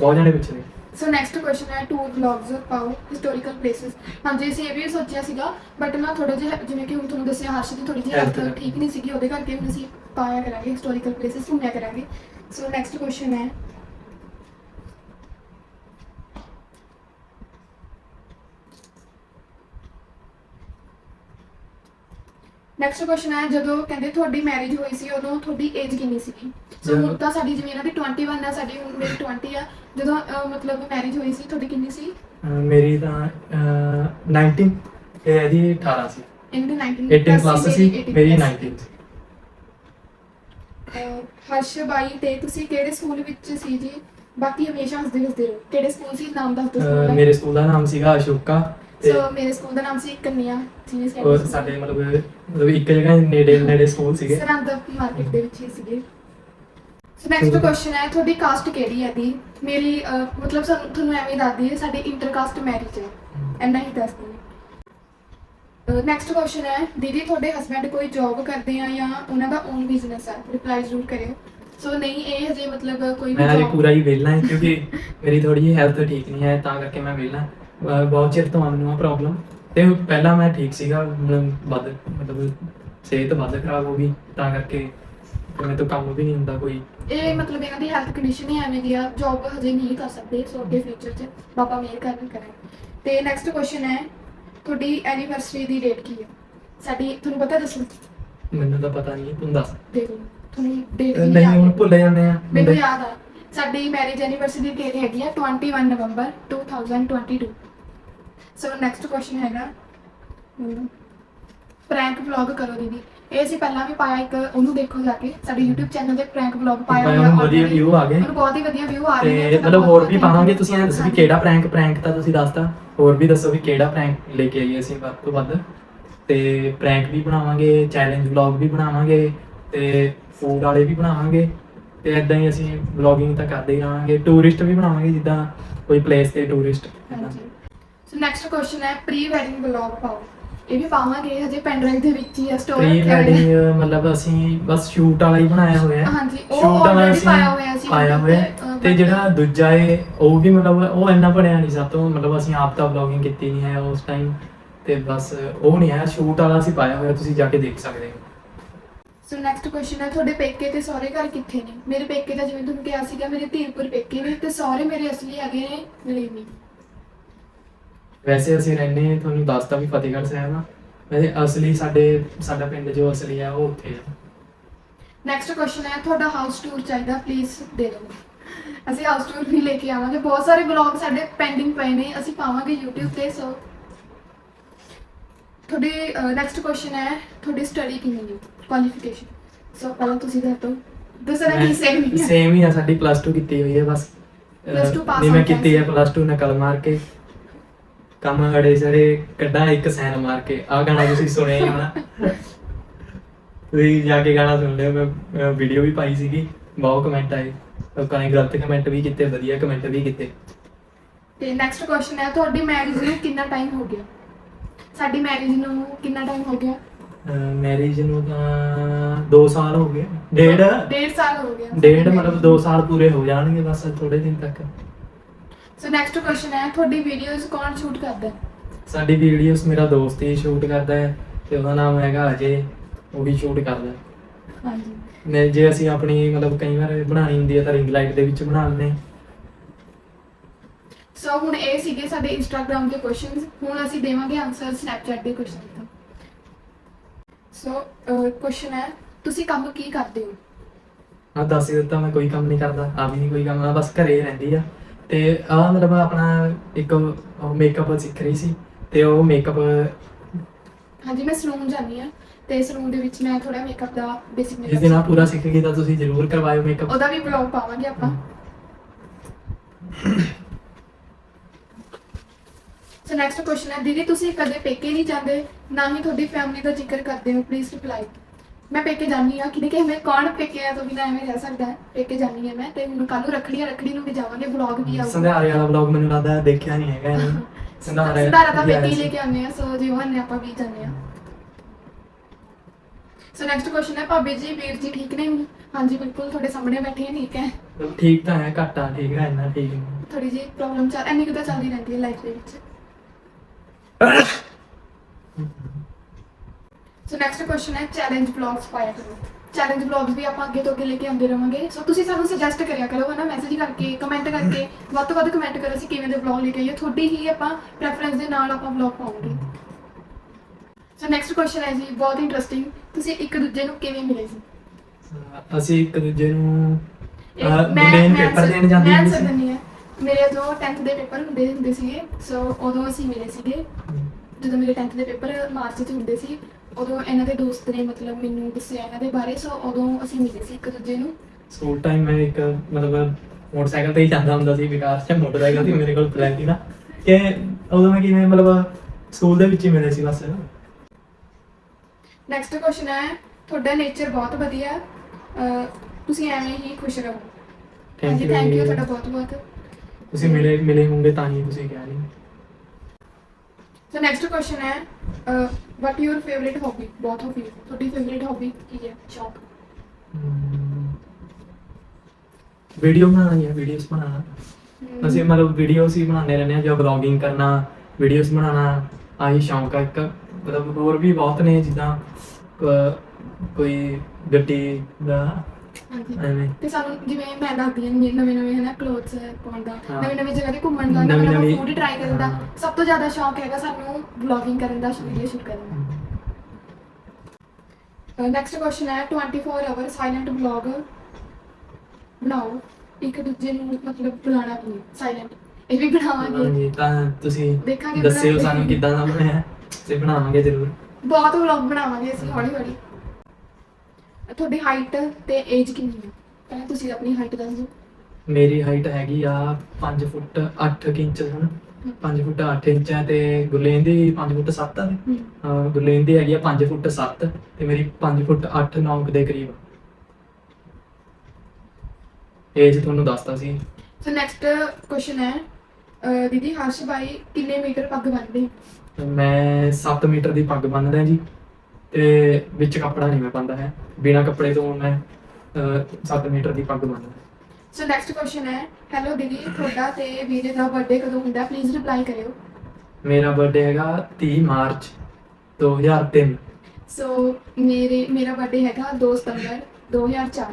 ਬਹੁਤ ਜਾਣੇ ਪੁੱਛ ਸੋ ਨੈਕਸਟ ਕੁਐਸਚਨ ਹੈ ਟੂਰ ਵਲੌਗਸ ਪਾਓ ਹਿਸਟੋਰੀਕਲ ਪਲੇਸਿਸ ਹਾਂਜੀ ਅਸੀਂ ਇਹ ਵੀ ਸੋਚਿਆ ਸੀਗਾ ਬਟ ਨਾ ਥੋੜਾ ਜਿਹਾ ਜਿਵੇਂ ਕਿ ਹੁਣ ਤੁਹਾਨੂੰ ਦੱਸਿਆ ਹਰਸ਼ ਦੀ ਥੋੜੀ ਜਿਹੀ ਹੈਲਥ ਠੀਕ ਨਹੀਂ ਸੀਗੀ ਉਹਦੇ ਕਰਕੇ ਹੁਣ ਅਸੀਂ ਪਾਇਆ ਕਰਾਂਗੇ ਹਿਸਟੋਰੀਕਲ ਪਲੇਸਿਸ ਘੁੰਮਿਆ ਕਰਾਂਗੇ। ਸੋ ਨੈਕਸਟ ਕੁਐਸਚਨ ਹੈ ਨੈਕਸਟ ਕੁਐਸਚਨ ਹੈ ਜਦੋਂ ਕਹਿੰਦੇ ਤੁਹਾਡੀ ਮੈਰਿਜ ਹੋਈ ਸੀ ਉਦੋਂ ਤੁਹਾਡੀ ਏਜ ਕਿੰਨੀ ਸੀਗੀ? ਸੋ ਹੁਣ ਤਾਂ ਸਾਡੀ ਜਿਵੇਂ ਇਹਨਾਂ ਦੀ 21 ਆ ਸਾਡੀ ਹੁਣ ਮੇਰੀ 20 ਆ। ਜਦੋਂ ਅਹ, ਮਤਲਬ ਮੈਰਿਜ ਹੋਈ ਸੀ ਤੁਹਾਡੀ ਕਿੰਨੀ ਸੀ? ਅਹ ਮੇਰੀ ਤਾਂ ਅਹ, 19 ਤੇ ਇਹਦੀ 18 ਸੀ। ਇਹਨਾਂ ਦੀ 19 18 ਪਲੱਸ ਸੀ ਮੇਰੀ 19 19 ਸੀ। ਹਰਸ਼ ਬਾਈ ਤੇ ਤੁਸੀਂ ਕਿਹੜੇ ਸਕੂਲ ਵਿੱਚ ਸੀ ਜੀ? ਬਾਕੀ ਹਮੇਸ਼ਾ ਹੱਸਦੇ ਹੱਸਦੇ ਰਹੋ। ਕਿਹੜੇ ਸਕੂਲ ਸੀ? ਨਾਮ ਦੱਸ ਦਿਓ ਸਕੂਲ ਅਹ ਦਾ। ਮੇਰੇ ਸਕੂਲ ਦਾ ਨਾਮ ਸੀਗਾ ਅਸ਼ੋਕਾ। ਤੇ ਸੋ ਮੇਰੇ ਸਕੂਲ ਦਾ ਨਾਮ ਸੀ ਕੰਨਿਆ ਸੀਨੀਅਰ ਉਹ ਸਾਡੇ ਮਤਲਬ ਮਤਲਬ ਇੱਕ ਜਗ੍ਹਾ ਨੇੜੇ ਨੇੜੇ ਸਕੂਲ ਸੀਗੇ। ਸਰਹੰਦ ਮਾਰਕੀਟ ਦੇ ਵਿੱਚ ਹੀ ਸੀਗੇ। ਸੋ ਨੈਕਸਟ ਕੁਐਸਚਨ ਹੈ। ਤੁਹਾਡੀ ਕਾਸਟ ਕਿਹੜੀ ਹੈ ਦੀ? ਮੇਰੀ ਅਹ, ਮਤਲਬ ਸਾਨੂੰ ਤੁਹਾਨੂੰ ਐਵੇਂ ਦੱਸਦੀ ਹੈ ਸਾਡੀ ਇੰਟਰ ਕਾਸਟ ਮੈਰਿਜ ਹੈ ਐਂਦਾ ਹੀ ਦੱਸਦੀ ਹੈ। ਨੈਕਸਟ ਕੁਐਸਚਨ ਹੈ ਦੀਦੀ ਤੁਹਾਡੇ ਹਸਬੰਡ ਕੋਈ ਜੌਬ ਕਰਦੇ ਆ ਜਾਂ ਉਹਨਾਂ ਦਾ ਓਨ ਬਿਜ਼ਨਸ ਹੈ? ਰਿਪਲਾਈ ਜ਼ਰੂਰ ਕਰਿਓ। ਸੋ ਨਹੀਂ ਇਹ ਹਜੇ ਮਤਲਬ ਕੋਈ ਮੈਂ ਹਜੇ job- ਪੂਰਾ ਹੀ ਵਿਹਲਾ ਹਾਂ ਕਿਉਂਕਿ ਮੇਰੀ ਥੋੜੀ ਜਿਹੀ ਹੈਲਥ ਠੀਕ ਨਹੀਂ ਹੈ ਤਾਂ ਕਰਕੇ ਮੈਂ ਵਿਹਲਾ ਅਹ ਬਹੁਤ ਚਿਰ ਤੋਂ ਮੈਨੂੰ ਆ ਪ੍ਰੋਬਲਮ ਤੇ ਪਹਿਲਾਂ ਮੈਂ ਠੀਕ ਸੀਗਾ ਹੁਣ ਵੱਧ ਮਤਲਬ ਸਿਹਤ ਵੱਧ ਖਰਾਬ ਹੋ ਗਈ ਤਾਂ ਕਰਕੇ ਫਿਰ ਮੇਰੇ ਤੋਂ ਕੰਮ ਵੀ ਨਹੀਂ ਹੁੰਦਾ ਕੋਈ। ਇਹ ਮਤਲਬ ਇਹਨਾਂ ਦੀ ਹੈਲਥ ਕੰਡੀਸ਼ਨ ਹੀ ਐਵੇਂ ਦੀ ਆ ਜੌਬ ਹਜੇ ਨਹੀਂ ਕਰ ਸਕਦੇ ਸੋ ਅੱਗੇ ਫਿਊਚਰ 'ਚ। ਬਾਬਾ ਮਿਹਰ ਕਰਨ ਕਰੇ ਤੇ ਨੈਕਸਟ ਕੁਐਸਚਨ ਹੈ ਤੁਹਾਡੀ ਐਨੀਵਰਸਰੀ ਦੀ ਡੇਟ ਕੀ ਹੈ? ਸਾਡੀ ਤੁਹਾਨੂੰ ਪਤਾ ਦੱਸੋ? ਮੈਨੂੰ ਤਾਂ ਪਤਾ ਨਹੀਂ ਤੂੰ ਦੱਸ। ਤੁਹਾਨੂੰ ਡੇਟ ਨਹੀਂ ਹੁਣ ਭੁੱਲ ਜਾਂਦੇ ਆ ਮੈਨੂੰ ਯਾਦ ਆ ਸਾਡੀ ਮੈਰਿਜ ਐਨੀਵਰਸਰੀ ਦੀ ਡੇਟ ਹੈਗੀ ਆ 21 ਨਵੰਬਰ 2022 ਸੋ ਨੈਕਸਟ ਕੁਐਸਚਨ ਹੈਗਾ। ਪ੍ਰੈਂਕ ਵਲੌਗ ਕਰੋ ਦੀਦੀ। ਇਹ ਅਸੀਂ ਪਹਿਲਾਂ ਵੀ ਪਾਇਆ ਇੱਕ ਉਹਨੂੰ ਦੇਖੋ ਜਾ ਕੇ। ਸਾਡੇ YouTube ਚੈਨਲ ਤੇ ਪ੍ਰੈਂਕ ਵਲੌਗ ਪਾਇਆ ਹੋਇਆ ਉਹਨੂੰ ਵਧੀਆ already। view ਆ ਗਏ। ਉਹਨੂੰ ਬਹੁਤ ਹੀ ਵਧੀਆ ਵਿਊ ਆ ਰਹੇ ਨੇ ਤੇ ਮਤਲਬ ਹੋਰ ਵੀ ਪਾਵਾਂਗੇ। ਤੁਸੀਂ ਇਹ ਦੱਸੋ ਵੀ। ਕਿਹੜਾ ਪ੍ਰੈਂਕ ਪ੍ਰੈਂਕ ਤਾਂ ਤੁਸੀਂ ਦੱਸਤਾ। ਹੋਰ ਵੀ ਦੱਸੋ ਵੀ ਕਿਹੜਾ ਪ੍ਰੈਂਕ ਲੈ ਕੇ ਆਈਏ ਅਸੀਂ ਵੱਧ ਤੋਂ ਵੱਧ। ਤੇ ਪ੍ਰੈਂਕ ਵੀ ਬਣਾਵਾਂਗੇ ਚੈਲੰਜ ਵਲੌਗ ਵੀ ਬਣਾਵਾਂਗੇ ਤੇ ਫੂਡ ਵਾਲੇ ਵੀ ਬਣਾਵਾਂਗੇ। ਤੇ ਇਦਾਂ ਹੀ ਅਸੀਂ ਵਲੌਗਿੰਗ ਤਾਂ ਕਰਦੇ ਹੀ ਰਹਾਂਗੇ। ਟੂਰਿਸਟ ਵੀ ਬਣਾਵਾਂਗੇ ਜਿੱਦਾਂ ਕੋਈ ਪਲੇਸ ਤੇ ਟੂਰਿਸਟ ਹਾਂਜੀ। ਸੋ ਨੈਕਸਟ ਕੁਐਸਚਨ ਹੈ ਪ੍ਰੀ ਵੈਡਿੰਗ ਵਲੌਗ ਪਾਓ ਇਹ ਵੀ ਪਾਵਾਂਗੇ ਹਜੇ ਪੈਨ ਡਰਾਈਵ ਦੇ ਵਿੱਚ ਹੀ ਹੈ ਸਟੋਰ ਪ੍ਰੀ ਵੈਡਿੰਗ ਮਤਲਬ ਅਸੀਂ ਬਸ ਸ਼ੂਟ ਵਾਲਾ ਹੀ ਬਣਾਇਆ ਹੋਇਆ ਹੈ ਹਾਂਜੀ ਉਹ ਅਸੀਂ ਪਾਇਆ ਹੋਇਆ ਸੀ ਪਾਇਆ ਹੋਇਆ ਤੇ, ਅਹ, ਤੇ ਜਿਹੜਾ ਦੂਜਾ ਹੈ ਉਹ ਵੀ ਮਤਲਬ ਉਹ ਇੰਨਾ ਬਣਿਆ ਨਹੀਂ ਸਾਤੋਂ ਮਤਲਬ ਅਸੀਂ ਆਪ ਤਾਂ ਵਲੌਗਿੰਗ ਕੀਤੀ ਨਹੀਂ ਹੈ ਉਸ ਟਾਈਮ ਤੇ ਬਸ ਉਹ ਨਹੀਂ ਹੈ ਸ਼ੂਟ ਵਾਲਾ ਅਸੀਂ ਪਾਇਆ ਹੋਇਆ ਤੁਸੀਂ ਜਾ ਕੇ ਦੇਖ ਸਕਦੇ ਹੋ ਸੋ ਨੈਕਸਟ ਕੁਐਸਚਨ ਹੈ ਤੁਹਾਡੇ ਪੇਕੇ ਤੇ ਸਹੁਰੇ ਘਰ ਕਿੱਥੇ ਨੇ? ਮੇਰੇ ਪੇਕੇ ਤਾਂ ਜਿਵੇਂ ਤੁਹਾਨੂੰ ਕਿਹਾ ਸੀਗਾ ਮੇਰੇ ਧੀਰਪੁਰ ਪੇਕੇ ਨੇ ਤੇ ਸਹੁਰੇ ਮੇਰੇ ਅਸਲੀ ਹੈਗੇ ਨੇ ਨਲੀਨੀ। ਵੈਸੇ ਅਸੀਂ ਰਹਿੰਦੇ ਹਾਂ ਤੁਹਾਨੂੰ ਦੱਸਤਾ ਵੀ ਫਤਿਹਗੜ੍ਹ ਸਾਹਿਬ ਆ। ਵੈਸੇ ਅਸਲੀ ਸਾਡੇ ਸਾਡਾ ਪਿੰਡ ਜੋ ਅਸਲੀ ਆ ਉਹ ਉੱਥੇ ਆ। ਨੈਕਸਟ ਕੁਐਸਚਨ ਹੈ ਤੁਹਾਡਾ ਹਾਊਸ ਟੂਰ ਚਾਹੀਦਾ ਪਲੀਜ਼ ਦੇ ਦਿਓ। ਅਸੀਂ ਹਾਊਸ ਟੂਰ ਵੀ ਲੈ ਕੇ ਆਵਾਂਗੇ। ਬਹੁਤ ਸਾਰੇ ਵਲੌਗ ਸਾਡੇ ਪੈਂਡਿੰਗ ਪਏ ਨੇ ਅਸੀਂ ਪਾਵਾਂਗੇ YouTube ਤੇ ਸੋ ਤੁਹਾਡੀ ਨੈਕਸਟ ਕੁਐਸਚਨ ਹੈ ਤੁਹਾਡੀ ਸਟੱਡੀ ਕਿੰਨੀ ਹੈ? ਕੁਆਲੀਫਿਕੇਸ਼ਨ ਸੋ ਪਹਿਲਾਂ ਤੁਸੀਂ ਦੱਸ ਦਿਓ। ਦੂਸਰਾ ਕੀ ਸੇਮ ਹੀ ਹੈ ਸੇਮ ਹੀ ਆ ਸਾਡੀ ਪਲੱਸ 2 ਕੀਤੀ ਹੋਈ ਹੈ ਬਸ। Plus two pass ਨਹੀਂ ਮੈਂ ਕੀਤੀ ਹੈ। ਪਲੱਸ 2 ਨਕਲ ਮਾਰ ਕੇ। ਕੰਮ ਅੜੇ ਸੜੇ ਕੱਢਾਂ ਇੱਕ ਸੈਨ ਮਾਰ ਕੇ। ਆ ਗਾਣਾ ਤੁਸੀਂ ਸੁਣਿਆ ਹੀ ਹੋਣਾ। ਤੁਸੀਂ ਜਾ ਕੇ ਗਾਣਾ ਸੁਣ ਲਿਓ। ਮੈਂ ਵੀਡੀਓ ਵੀ ਪਾਈ ਸੀਗੀ। ਬਹੁਤ ਕਮੈਂਟ ਆਏ। ਲੋਕਾਂ ਨੇ ਗਲਤ ਕਮੈਂਟ ਵੀ ਕੀਤੇ ਵਧੀਆ ਕਮੈਂਟ ਵੀ ਕੀਤੇ। ਤੇ ਨੈਕਸਟ ਕੁਐਸਚਨ ਹੈ ਤੁਹਾਡੀ ਮੈਰਿਜ ਨੂੰ ਕਿੰਨਾ ਟਾਈਮ ਹੋ ਗਿਆ? ਸਾਡੀ ਮੈਰਿਜ ਨੂੰ ਕਿੰਨਾ ਟਾਈਮ ਹੋ ਗਿਆ? ਮੈਰਿਜ ਨੂੰ ਤਾਂ 2 ਸਾਲ ਹੋ ਗਏ। ਡੇਢ? ਡੇਢ ਸਾਲ ਹੋ ਗਿਆ। ਡੇਢ ਮਤਲਬ 2 ਸਾਲ ਪੂਰੇ ਹੋ ਜਾਣਗੇ ਬਸ ਥੋੜੇ ਦਿਨ ਤੱਕ। ਸੋ ਨੈਕਸਟ ਕੁਐਸਚਨ ਹੈ ਤੁਹਾਡੀ ਵੀਡੀਓਜ਼ ਕੌਣ ਸ਼ੂਟ ਕਰਦਾ ਹੈ? ਸਾਡੀ ਵੀਡੀਓਸ ਮੇਰਾ ਦੋਸਤ ਹੀ ਸ਼ੂਟ ਕਰਦਾ ਹੈ ਤੇ ਉਹਦਾ ਨਾਮ ਹੈਗਾ ਅਜੇ ਉਹ ਵੀ ਸ਼ੂਟ ਕਰਦਾ ਹੈ। ਹਾਂਜੀ। ਨੇ ਜੇ ਅਸੀਂ ਆਪਣੀ ਮਤਲਬ ਕਈ ਵਾਰ ਬਣਾਣੀ ਹੁੰਦੀ ਹੈ ਤਾਂ ਰਿੰਗ ਲਾਈਟ ਦੇ ਵਿੱਚ ਬਣਾ ਲੈਂਦੇ ਹਾਂ। ਸੋ ਹੁਣ ਇਹ ਸੀਗੇ ਸਾਡੇ ਇੰਸਟਾਗ੍ਰam ਦੇ ਕੁਐਸਚਨਸ ਹੁਣ ਅਸੀਂ ਦੇਵਾਂਗੇ ਆਨਸਰ ਸਨੈਪਚੈਟ ਦੇ ਕੁਐਸਚਨ ਸੋ ਕੁਐਸਚਨ ਹੈ ਤੁਸੀਂ ਕੰਮ ਕੀ ਕਰਦੇ ਹੋ? ਆ ਦੱਸ ਹੀ ਦਿੱਤਾ ਮੈਂ ਕੋਈ ਕੰਮ ਨਹੀਂ ਕਰਦਾ ਆ ਵੀ ਨਹੀਂ ਕੋਈ ਕੰਮ ਆ ਬਸ ਘਰੇ ਹੀ ਰਹਿੰਦੀ ਆ। ਤੇ ਆ ਮਤਲਬ ਆਪਣਾ ਇੱਕ ਮੇਕਅਪ ਸਿੱਖ ਰਹੀ ਸੀ ਤੇ ਉਹ ਮੇਕਅਪ ਹਾਂਜੀ ਮੈਂ ਸਲੂਨ ਜਾਂਦੀ ਆ ਤੇ ਸਲੂਨ ਦੇ ਵਿੱਚ ਮੈਂ ਥੋੜਾ ਮੇਕਅਪ ਦਾ ਬੇਸਿਕ ਜਿਸ ਦਿਨ ਆ ਪੂਰਾ ਸਿੱਖ ਗਈ ਤਾਂ ਤੁਸੀਂ ਜ਼ਰੂਰ ਕਰਵਾਇਓ ਮੇਕਅਪ ਉਹਦਾ ਵੀ ਵਲੌਗ ਪਾਵਾਂਗੇ ਆਪਾਂ। ਸੋ ਨੈਕਸਟ ਕੁਐਸਚਨ ਹੈ ਦੀਦੀ ਤੁਸੀਂ ਕਦੇ ਪੇਕੇ ਨਹੀਂ ਜਾਂਦੇ ਨਾ ਹੀ ਤੁਹਾਡੀ ਫੈਮਿਲੀ ਦਾ ਜ਼ਿਕਰ ਕਰਦੇ ਹੋ ਪਲੀਜ਼ ਰਿਪਲਾਈ ਮੈਂ ਪੇਕੇ ਜਾਂਦੀ ਆ ਕਿਤੇ ਕਿ ਮੈਂ ਕੌਣ ਪੇਕੇ ਆ ਤੋਂ ਬਿਨਾਂ ਐਵੇਂ ਰਹਿ ਸਕਦਾ ਹੈ? ਪੇਕੇ ਜਾਂਦੀ ਆ ਮੈਂ ਤੇ ਹੁਣ ਕੱਲ ਨੂੰ ਰੱਖੜੀ ਆ ਰੱਖੜੀ ਨੂੰ ਵੀ ਜਾਵਾਂਗੇ ਵਲੌਗ ਵੀ ਆਊਗਾ। ਸੰਧਾਰੇ ਵਾਲਾ ਵਲੌਗ ਮੈਨੂੰ ਲੱਗਦਾ ਦੇਖਿਆ ਨਹੀਂ ਹੈਗਾ ਇਹਨੇ। ਸੰਧਾਰੇ ਸਿਧਾਰਾ ਤਾਂ ਪੇਕੇ ਹੀ। ਲੈ ਕੇ ਆਉਂਦੇ ਆ ਸੋ ਜਿਵੇਂ ਨੇ ਆਪਾਂ ਵੀ ਜਾਂਦੇ ਆ ਸੋ ਨੈਕਸਟ ਕੁਐਸਚਨ ਹੈ ਭਾਬੀ ਜੀ ਵੀਰ ਜੀ ਠੀਕ ਨੇ ਹਾਂਜੀ ਬਿਲਕੁਲ ਤੁਹਾਡੇ ਸਾਹਮਣੇ ਬੈਠੇ ਆ ਠੀਕ ਹੈ? ਮਤਲਬ ਠੀਕ ਤਾਂ ਹੈ ਘੱਟ ਠੀਕ ਹੈ ਇੰਨਾ ਠੀਕ ਨਹੀਂ। ਥੋੜੀ ਜਿਹੀ ਪ੍ਰੋਬਲਮ ਚੱਲ ਐਨੀ ਕੁ ਤਾਂ ਚੱਲਦੀ ਰਹਿੰਦੀ ਹੈ ਲਾਈਫ ਦੇ ਵਿੱਚ। ਸੋ ਨੈਕਸਟ ਕੁਐਸਚਨ ਹੈ ਚੈਲੰਜ ਵਲੌਗਸ ਪਾਇਆ ਕਰੋ। ਚੈਲੰਜ ਵਲੌਗਸ ਵੀ ਆਪਾਂ ਅੱਗੇ ਤੋਂ ਅੱਗੇ ਲੈ ਕੇ ਆਉਂਦੇ ਰਵਾਂਗੇ। ਸੋ ਤੁਸੀਂ ਸਾਨੂੰ ਸੁਜੈਸਟ ਕਰਿਆ ਕਰੋ ਹਨਾ ਮੈਸੇਜ ਕਰਕੇ ਕਮੈਂਟ ਕਰਕੇ ਵੱਧ ਤੋਂ ਵੱਧ ਕਮੈਂਟ ਕਰੋ ਅਸੀਂ ਕਿਵੇਂ ਦੇ ਵਲੌਗ ਲੈ ਕੇ ਆਈਏ। ਤੁਹਾਡੀ ਹੀ ਆਪਾਂ ਪ੍ਰੈਫਰੈਂਸ ਦੇ ਨਾਲ ਆਪਾਂ ਵਲੌਗ ਪਾਵਾਂਗੇ। ਸੋ ਨੈਕਸਟ ਕੁਐਸਚਨ ਹੈ ਜੀ ਬਹੁਤ ਇੰਟਰਸਟਿੰਗ ਤੁਸੀਂ ਇੱਕ ਦੂਜੇ ਨੂੰ ਕਿਵੇਂ ਮਿਲੇ ਸੀ ਅਸੀਂ ਇੱਕ ਦੂਜੇ ਨੂੰ ਇਹ ਅਹ, ਮੈਂ main ਮੈਂ paper answer- ਦੇਣ ਜਾਂਦੇ ਮੈਂ ਹੁੰਦੇ ਸੀ। ਦਿੰਦੀ ਹਾਂ। ਮੇਰੇ ਜੋ 10th ਦੇ ਪੇਪਰ ਹੁੰਦੇ ਹੁੰਦੇ ਸੀਗੇ। ਸੋ ਉਦੋਂ ਅਸੀਂ ਮਿਲੇ ਸੀਗੇ। ਜਦੋਂ ਮੇਰੇ 10th ਦੇ ਪੇਪਰ ਮਾਰਚ 'ਚ ਹੁੰਦੇ ਸੀ। ਉਦੋਂ ਇਹਨਾਂ ਦੇ ਦੋਸਤ ਨੇ ਮਤਲਬ ਮੈਨੂੰ ਦੱਸਿਆ ਇਹਨਾਂ ਦੇ ਬਾਰੇ ਸੋ ਉਦੋਂ ਅਸੀਂ ਮਿਲੇ ਸੀ ਇੱਕ ਦੂਜੇ ਨੂੰ। ਸਕੂਲ ਟਾਈਮ ਮੈਂ ਇੱਕ ਮਤਲਬ ਮੋਟਰਸਾਈਕਲ ਤੇ ਹੀ ਜਾਂਦਾ ਹੁੰਦਾ ਸੀ ਵਿਕਾਸ ਚ ਮੋਟਰਸਾਈਕਲ ਸੀ ਮੇਰੇ ਕੋਲ ਪਲੈਨ ਨਾ ਕਿ ਉਦੋਂ ਮੈਂ ਕਿਵੇਂ ਮਤਲਬ ਸਕੂਲ ਦੇ ਵਿੱਚ ਹੀ ਮਿਲੇ ਸੀ ਬਸ। ਨੈਕਸਟ ਕੁਐਸਚਨ ਹੈ ਤੁਹਾਡਾ ਨੇਚਰ ਬਹੁਤ ਵਧੀਆ। ਹੈ। ਅਹ, ਤੁਸੀਂ ਐਵੇਂ ਹੀ ਖੁਸ਼ ਰਹੋ। Thank ਹਾਂਜੀ you ਥੈਂਕ ਯੂ ਤੁਹਾਡਾ. ਬਹੁਤ ਬਹੁਤ। ਤੁਸੀਂ ਮਿਲੇ ਮਿਲੇ ਹੋਗੇ ਤਾਂ ਹੀ ਤੁਸੀਂ ਕਿਹਾ ਨਹੀਂ ਸੋ ਨੈਕਸਟ ਕੁਐਸਚਨ ਹੈ ਵਾਟ ਯੂਰ ਫੇਵਰਿਟ ਹੌਬੀ ਬਹੁਤ ਹੌਬੀ ਤੁਹਾਡੀ ਫੇਵਰਿਟ ਹੌਬੀ ਕੀ ਹੈ? ਸ਼ੌਕ ਵੀਡੀਓ ਬਣਾਉਣਾ ਜਾਂ ਵੀਡੀਓਜ਼ ਬਣਾਉਣਾ। ਅਸੀਂ ਮਤਲਬ ਵੀਡੀਓਜ਼ ਹੀ ਬਣਾਉਂਦੇ ਰਹਿੰਦੇ ਹਾਂ ਜਾਂ ਵਲੌਗਿੰਗ ਕਰਨਾ ਵੀਡੀਓਜ਼ ਬਣਾਉਣਾ ਆਹੀ ਸ਼ੌਂਕ ਆ ਇੱਕ। ਮਤਲਬ ਹੋਰ ਵੀ ਬਹੁਤ ਨੇ ਜਿੱਦਾਂ ਕੋਈ ਗੱਡੀ ਦਾ ਹਾਂਜੀ ਐਵੇਂ। ਤੇ ਸਾਨੂੰ ਜਿਵੇਂ ਮੈਂ ਦੱਸਦੀ ਹਾਂ ਨਵੇਂ ਨਵੇਂ ਹਨਾ ਕਲੋਥਸ ਪਾਉਣ ਦਾ ਹਾਂ। ਨਵੇਂ ਨਵੇਂ ਜਗ੍ਹਾ ਤੇ ਘੁੰਮਣ ਦਾ ਨਵੀਂ- ਨਵੇਂ ਨਵੇਂ ਨਵੀਂ- ਫੂਡ ਟਰਾਈ ਕਰਨ ਦਾ ਹਾਂ। ਸਭ ਤੋਂ ਜ਼ਿਆਦਾ ਸ਼ੌਕ ਹੈਗਾ ਸਾਨੂੰ ਵਲੌਗਿੰਗ ਕਰਨ ਦਾ ਵੀਡੀਓ ਸ਼ੂਟ ਕਰਨ ਦਾ। ਨੈਕਸਟ ਕੁਐਸਚਨ ਹੈ 24 ਆਵਰ ਸਾਇਲੈਂਟ ਵਲੌਗ ਬਣਾਓ। ਇੱਕ ਦੂਜੇ ਨੂੰ ਮਤਲਬ ਬੁਲਾਣਾ ਵੀ ਸਾਇਲੈਂਟ ਇਹ ਵੀ ਬਣਾਵਾਂਗੇ। ਹਾਂਜੀ ਤਾਂ ਤੁਸੀਂ ਦੇਖਾਂਗੇ ਦੱਸਿਓ ਬਣਾਉਂਦੇ ਸਾਨੂੰ ਕਿੱਦਾਂ ਦਾ ਬਣਿਆ ਤੇ ਬਣਾਵਾਂਗੇ ਜ਼ਰੂਰ। ਬਹੁਤ ਵਲੌਗ ਬਣਾਵਾਂਗੇ ਅਸੀਂ ਹੌਲੀ ਹੌਲੀ। ਤੁਹਾਡੀ ਹਾਈਟ ਤੇ ਏਜ ਕਿੰਨੀ ਹੈ? ਪਹਿਲਾਂ ਤੁਸੀਂ ਆਪਣੀ ਹਾਈਟ ਦੱਸ ਦਿਓ। ਮੇਰੀ ਹਾਈਟ ਹੈਗੀ ਆ 5 ਫੁੱਟ 8 ਇੰਚ ਹਨ 5 ਫੁੱਟ 8 ਇੰਚ ਹੈ ਤੇ ਗੁਰਲੇਨ ਦੀ 5 ਫੁੱਟ 7 ਹੈ। ਅਹ ਗੁਰਲੇਨ ਦੀ ਹੈਗੀ ਆ 5 ਫੁੱਟ 7 ਤੇ ਮੇਰੀ 5 ਫੁੱਟ 8 9 ਦੇ ਕਰੀਬ ਏਜ ਤੁਹਾਨੂੰ ਦੱਸਤਾ ਸੀ। ਸੋ ਨੈਕਸਟ ਕੁਐਸਚਨ ਹੈ ਦੀਦੀ ਹਰਸ਼ ਬਾਈ ਕਿੰਨੇ ਮੀਟਰ ਪੱਗ ਬੰਨਦੇ ਮੈਂ 7 ਮੀਟਰ ਦੀ ਪੱਗ ਬੰਨਦਾ ਜੀ। ਤੇ ਵਿੱਚ ਕੱਪੜਾ ਨਹੀਂ ਮੈਂ ਪਾਉਂਦਾ ਹੈ ਬਿਨਾ ਕੱਪੜੇ ਤੋਂ ਮੈਂ 7 ਮੀਟਰ ਦੀ ਪੱਗ ਬੰਨਦਾ ਸੋ ਨੈਕਸਟ ਕੁਐਸਚਨ ਹੈ ਹੈਲੋ ਦੀਦੀ ਤੁਹਾਡਾ ਤੇ ਵੀਰੇ ਦਾ ਬਰਥਡੇ ਕਦੋਂ ਹੁੰਦਾ? ਪਲੀਜ਼ ਰਿਪਲਾਈ ਕਰਿਓ। ਮੇਰਾ ਬਰਥਡੇ ਹੈਗਾ 30 ਮਾਰਚ 2003 ਸੋ ਮੇਰੇ ਮੇਰਾ ਬਰਥਡੇ ਹੈਗਾ 2 ਸਤੰਬਰ 2004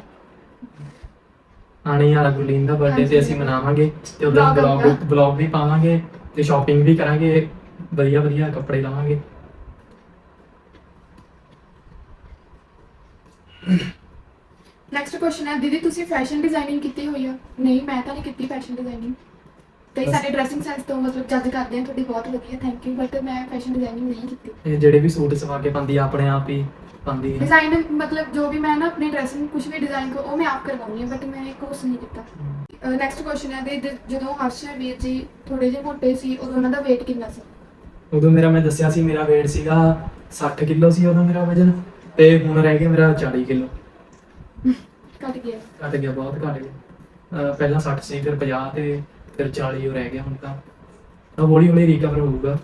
ਆਣੇ ਵਾਲਾ ਗੁਰਲੀਨ ਦਾ ਬਰਥਡੇ ਤੇ ਅਸੀਂ ਮਨਾਵਾਂਗੇ ਤੇ ਉਹਦਾ ਬਲੌਗ। ਬਲੌਗ ਵੀ ਪਾਵਾਂਗੇ ਤੇ ਸ਼ਾਪਿੰਗ ਵੀ ਕਰਾਂਗੇ ਵਧੀਆ ਵਧੀਆ ਕੱਪੜੇ ਲਵਾਂਗੇ। ਨੈਕਸਟ ਕੁਐਸਚਨ ਹੈ ਦੀਦੀ ਤੁਸੀਂ ਫੈਸ਼ਨ ਡਿਜ਼ਾਈਨਿੰਗ ਕੀਤੀ ਹੋਈ ਆ? ਨਹੀਂ ਮੈਂ ਤਾਂ ਨਹੀਂ ਕੀਤੀ ਫੈਸ਼ਨ ਡਿਜ਼ਾਈਨਿੰਗ ਕਈ ਸਾਡੇ ਡਰੈਸਿੰਗ ਸੈਂਸ ਤੋਂ ਮਤਲਬ ਜੱਜ ਕਰਦੇ ਆ ਤੁਹਾਡੀ ਬਹੁਤ ਵਧੀਆ ਥੈਂਕ ਯੂ ਬਟ ਮੈਂ ਫੈਸ਼ਨ ਡਿਜ਼ਾਈਨਿੰਗ ਨਹੀਂ ਕੀਤੀ। ਇਹ ਜਿਹੜੇ ਵੀ ਸੂਟ ਸਵਾ ਕੇ ਪਾਉਂਦੀ ਆ ਆਪਣੇ ਆਪ ਹੀ ਪਾਉਂਦੀ ਹੈ ਡਿਜ਼ਾਈਨ ਮਤਲਬ ਜੋ ਵੀ ਮੈਂ ਨਾ ਆਪਣੀ ਡਰੈਸਿੰਗ ਕੁਝ ਵੀ ਡਿਜ਼ਾਈਨ ਕੋ ਉਹ ਮੈਂ ਆਪ ਕਰਵਾਉਣੀ ਹੈ ਬਟ ਮੈਂ ਕੋਰਸ ਨਹੀਂ ਕੀਤਾ। ਨੈਕਸਟ ਕੁਐਸਚਨ ਹੈ ਦੇ ਜਦੋਂ ਹਰਸ਼ ਵੀਰ ਜੀ ਥੋੜੇ ਜਿਹੇ ਮੋਟੇ ਸੀ ਉਦੋਂ ਉਹਨਾਂ ਦਾ weight ਕਿੰਨਾ ਸੀ? ਉਦੋਂ ਮੇਰਾ ਮੈਂ ਦੱਸਿਆ ਸੀ ਮੇਰਾ weight ਸੀਗਾ 60 ਕਿਲੋ ਸੀ ਉਦੋਂ ਮੇਰਾ ਵਜ਼ਨ। ਤੇ ਹੁਣ ਰਹਿ ਗਿਆ ਮੇਰਾ 40 ਕਿਲੋ। ਘਟ ਗਿਆ। ਘਟ ਗਿਆ ਬਹੁਤ ਘਟ ਗਿਆ। ਅਹ ਪਹਿਲਾਂ 60 ਸੀ ਫਿਰ 50 ਤੇ ਫਿਰ 40 ਹੋ ਰਹਿ ਗਿਆ ਹੁਣ ਤਾਂ। ਤਾਂ ਹੌਲੀ ਹੌਲੀ ਰਿਕਵਰ ਹੋਊਗਾ।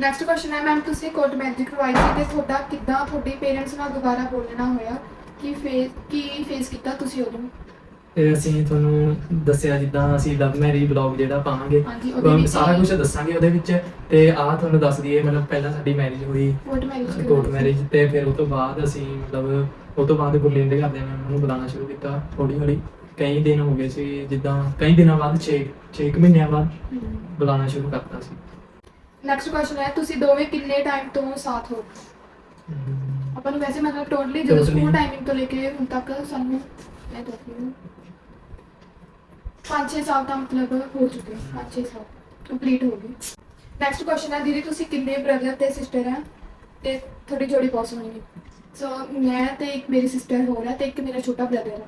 ਨੈਕਸਟ ਕੁਐਸਚਨ ਹੈ ਮੈਮ ਤੁਸੀਂ ਕੋਟ ਮੈਜਿਕ ਕਰਵਾਈ ਸੀ ਤੇ ਤੁਹਾਡਾ ਕਿੱਦਾਂ ਤੁਹਾਡੇ ਪੇਰੈਂਟਸ ਨਾਲ ਦੁਬਾਰਾ ਬੋਲਣਾ ਹੋਇਆ? ਕੀ ਫੇਸ ਕੀ ਫੇਸ ਕੀਤਾ ਤੁਸੀਂ ਉਦੋਂ? ਤੇ ਅਸੀਂ ਤੁਹਾਨੂੰ ਦੱਸਿਆ ਜਿੱਦਾਂ ਅਸੀਂ ਲਵ ਮੈਰਿਜ ਬਲੌਗ ਜਿਹੜਾ ਪਾਵਾਂਗੇ ਹਾਂਜੀ ਉਹਦੇ ਅਹ ਵਿੱਚ ਸਾਰਾ ਕੁਝ ਦੱਸਾਂਗੇ ਉਹਦੇ ਵਿੱਚ। ਤੇ ਆਹ ਤੁਹਾਨੂੰ ਦੱਸ ਦਈਏ ਮਤਲਬ ਪਹਿਲਾਂ ਸਾਡੀ ਮੈਰਿਜ ਹੋਈ ਮੈਰਿਜ ਕੋਰਟ ਮੈਰਿਜ ਤੇ ਫਿਰ ਉਹ ਤੋਂ ਬਾਅਦ ਅਸੀਂ ਮਤਲਬ ਉਹ ਤੋਂ ਬਾਅਦ ਗੁਰਲੀਨ ਦੇ ਘਰਦਿਆਂ ਨੇ ਉਹਨੂੰ ਬੁਲਾਉਣਾ ਸ਼ੁਰੂ ਕੀਤਾ ਹੌਲੀ ਹੌਲੀ ਕਈ ਦਿਨ ਹੋ ਗਏ ਸੀ ਜਿੱਦਾਂ ਕਈ ਦਿਨਾਂ ਬਾਅਦ 6 6 ਮਹੀਨਿਆਂ ਬਾਅਦ ਬੁਲਾਉਣਾ ਸ਼ੁਰੂ ਕਰਤਾ ਸੀ। ਨੈਕਸਟ ਕੁਐਸਚਨ ਹੈ ਤੁਸੀਂ ਦੋਵੇਂ ਕਿੰਨੇ ਟਾਈਮ ਤੋਂ ਸਾਥ ਹੋ? ਆਪਾਂ ਨੂੰ ਵੈਸੇ ਮਤਲਬ ਟੋਟਲੀ ਜਦੋਂ Totally। ਸਕੂਲ ਟਾਈਮਿੰਗ ਤੋਂ ਲੈ ਕੇ ਹੁਣ ਤੱਕ ਸਾਨੂੰ ਮੈਂ ਦੱਸਦੀ ਹਾਂ। 5-6 ਸਾਲ ਦਾ ਮਤਲਬ ਹੋ ਚੁੱਕੇ 5-6 ਸਾਲ ਕੰਪਲੀਟ ਹੋ ਗਏ। ਨੈਕਸਟ ਕੁਐਸਚਨ ਹੈ ਦੀਦੀ ਤੁਸੀਂ ਕਿੰਨੇ ਬ੍ਰਦਰ ਤੇ ਸਿਸਟਰ ਹੈ ਤੇ ਤੁਹਾਡੀ ਜੋੜੀ ਬਹੁਤ ਸੋਹਣੀ ਹੈ। ਸੋ ਮੈਂ ਤੇ ਇੱਕ ਮੇਰੀ ਸਿਸਟਰ ਹੋਰ ਹੈ ਤੇ ਇੱਕ ਮੇਰਾ ਛੋਟਾ ਬ੍ਰਦਰ ਹੈ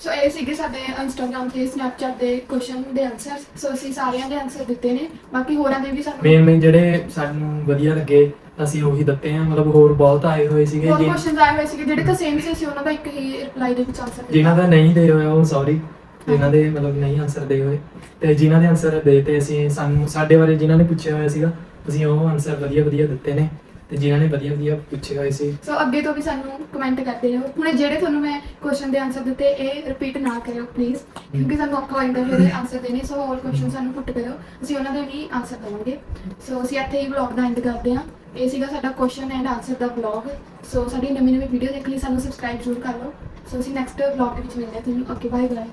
ਸੋ ਇਹ ਸੀਗੇ ਸਾਡੇ ਇੰਸਟਾਗ੍ਰam ਤੇ ਸਨੈਪਚੈਟ ਦੇ ਕੁਐਸਚਨ ਦੇ ਆਨਸਰ ਸੋ ਅਸੀਂ ਸਾਰਿਆਂ ਦੇ ਆਨਸਰ ਦਿੱਤੇ ਨੇ। ਬਾਕੀ ਹੋਰਾਂ ਦੇ ਵੀ ਸਾਨੂੰ ਮੇਨ ਮੇਨ ਜਿਹੜੇ ਸਾਨੂੰ ਵਧੀਆ ਲੱਗੇ ਅਸੀਂ ਉਹੀ ਦਿੱਤੇ ਆ। ਮਤਲਬ ਹੋਰ ਬਹੁਤ ਆਏ ਹੋਏ ਸੀਗੇ ਬਹੁਤ ਜਿਨ- ਕੁਐਸਚਨਸ ਆਏ ਹੋਏ ਸੀਗੇ ਜਿਹੜੇ ਤਾਂ ਸੇਮ ਸੀ ਅਸੀਂ ਉਹਨਾਂ ਦਾ ਇੱਕ ਹੀ ਰਿਪਲਾਈ ਦੇ ਵਿੱਚ ਆਨਸਰ ਜਿਨ੍ਹਾਂ ਦਾ ਨਹੀਂ ਦੇ ਹੋਇਆ ਉਹ ਸੌਰੀ ਜਿਨ੍ਹਾਂ ਦੇ ਮਤਲਬ ਨਹੀਂ ਆਨਸਰ ਦੇ ਹੋਏ। ਤੇ ਜਿਨ੍ਹਾਂ ਦੇ ਆਨਸਰ ਦੇ ਤੇ ਅਸੀਂ ਸਾਨੂੰ, ਸਾਡੇ ਬਾਰੇ ਜਿਨ੍ਹਾਂ ਨੇ ਪੁੱਛਿਆ ਹੋਇਆ ਸੀਗਾ, ਅਸੀਂ ਉਹ ਆਨਸਰ ਵਧੀਆ ਵਧੀਆ ਦਿੱਤੇ ਨੇ। ਤੇ ਜਿਨ੍ਹਾਂ ਨੇ ਵਧੀਆ ਵਧੀਆ ਪੁੱਛੇ ਹੋਏ ਸੀ। ਸੋ ਅੱਗੇ ਤੋਂ ਵੀ ਸਾਨੂੰ ਕਮੈਂਟ ਕਰਦੇ ਰਹੋ। ਹੁਣ ਜਿਹੜੇ ਤੁਹਾਨੂੰ ਮੈਂ ਕੁਐਸਚਨ ਦੇ ਆਨਸਰ ਦਿੱਤੇ, ਇਹ ਰਿਪੀਟ ਨਾ ਕਰਿਓ ਪਲੀਜ਼ ਕਿਉਂਕਿ ਸਾਨੂੰ ਔਖਾ ਹੋ ਜਾਂਦਾ ਫਿਰ ਆਨਸਰ ਦੇਣੇ। ਸੋ ਹੋਰ ਕੁਐਸਚਨ ਸਾਨੂੰ ਪੁੱਟ ਕਰਿਓ ਅਸੀਂ ਉਹਨਾਂ ਦੇ ਵੀ ਆਨਸਰ ਦੇਵਾਂਗੇ। ਸੋ ਅਸੀਂ ਇੱਥੇ ਹੀ ਵਲੌਗ ਦਾ ਐਂਡ ਕਰਦੇ ਹਾਂ। ਇਹ ਸੀਗਾ ਸਾਡਾ ਕੁਐਸਚਨ ਐਂਡ ਆਨਸਰ ਦਾ ਵਲੌਗ ਸੋ ਸਾਡੀ ਨਵੀਂ ਨਵੀਂ ਵੀਡੀਓ ਦੇਖਣ ਲਈ, ਸਾਨੂੰ ਸਬਸਕ੍ਰਾਈਬ ਜ਼ਰੂਰ ਕਰ ਲਓ। ਸੋ ਅਸੀਂ ਨੈਕਸਟ ਵਲੌਗ ਦੇ ਵਿੱਚ ਮਿਲਦੇ ਹਾਂ। ਤੁਹਾਨੂੰ ਓਕੇ ਬਾਏ ਬਾਏ